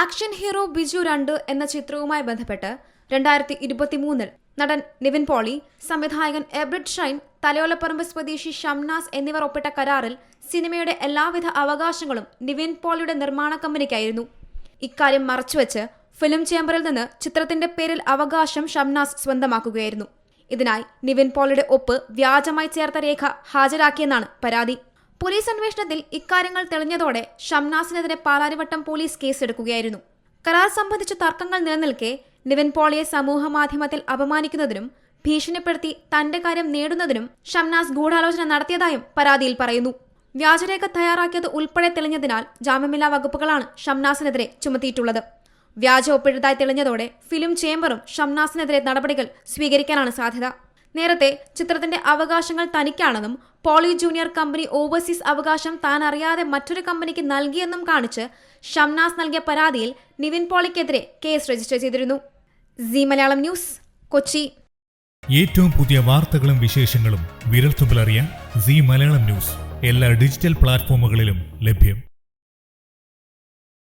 Action hero Biju രണ്ട് എന്ന ചിത്രവുമായി ബന്ധപ്പെട്ട് രണ്ടായിരത്തി ഇരുപത്തിമൂന്നിൽ നടൻ നിവിൻ പോളി സംവിധായകൻ എബ്രിഡ് ഷൈൻ തലയോലപ്പറമ്പ് സ്വദേശി ഷംനാസ് എന്നിവർ ഒപ്പിട്ട കരാറിൽ സിനിമയുടെ എല്ലാവിധ അവകാശങ്ങളും നിവിൻ പോളിയുടെ നിർമ്മാണ കമ്പനിക്കായിരുന്നു. ഇക്കാര്യം മറച്ചുവെച്ച് ഫിലിം ചേംബറിൽ നിന്ന് ചിത്രത്തിന്റെ പേരിൽ അവകാശം ഷംനാസ് സ്വന്തമാക്കുകയായിരുന്നു. ഇതിനായി നിവിൻ പോളിയുടെ ഒപ്പ് വ്യാജമായി ചേർത്ത രേഖ ഹാജരാക്കിയെന്നാണ് പരാതി. പോലീസ് അന്വേഷണത്തിൽ ഇക്കാര്യങ്ങൾ തെളിഞ്ഞതോടെ ഷംനാസിനെതിരെ പാലാരിവട്ടം പോലീസ് കേസെടുക്കുകയായിരുന്നു. കരാർ സംബന്ധിച്ച തർക്കങ്ങൾ നിലനിൽക്കെ നിവിൻ പോളിയെ സമൂഹ മാധ്യമത്തിൽ അപമാനിക്കുന്നതിനും ഭീഷണിപ്പെടുത്തി തന്റെ കാര്യം നേടുന്നതിനും ഷംനാസ് ഗൂഢാലോചന നടത്തിയതായും പരാതിയിൽ പറയുന്നു. വ്യാജരേഖ തയ്യാറാക്കിയത് ഉൾപ്പെടെ തെളിഞ്ഞതിനാൽ ജാമ്യമില്ലാ വകുപ്പുകളാണ് ഷംനാസിനെതിരെ ചുമത്തിയിട്ടുള്ളത്. വ്യാജ ഒപ്പിഴുതായി തെളിഞ്ഞതോടെ ഫിലിം ചേംബറും ഷംനാസിനെതിരെ നടപടികൾ സ്വീകരിക്കാനാണ് സാധ്യത. നേരത്തെ ചിത്രത്തിന്റെ അവകാശങ്ങൾ തനിക്കാണെന്നും പോളി ജൂനിയർ കമ്പനി ഓവർസീസ് അവകാശം താൻ അറിയാതെ മറ്റൊരു കമ്പനിക്ക് നൽകിയെന്നും കാണിച്ച് ഷംനാസ് നൽകിയ പരാതിയിൽ നിവിൻ പോളിക്കെതിരെ കേസ് രജിസ്റ്റർ ചെയ്തിരുന്നു. സി മലയാളം ന്യൂസ് കൊച്ചി. ഏറ്റവും പുതിയ വാർത്തകളും വിശേഷങ്ങളും വിരൽത്തുമ്പിലറിയാൻ സി മലയാളം ന്യൂസ് എല്ലാ ഡിജിറ്റൽ പ്ലാറ്റ്ഫോമുകളിലും ലഭ്യം.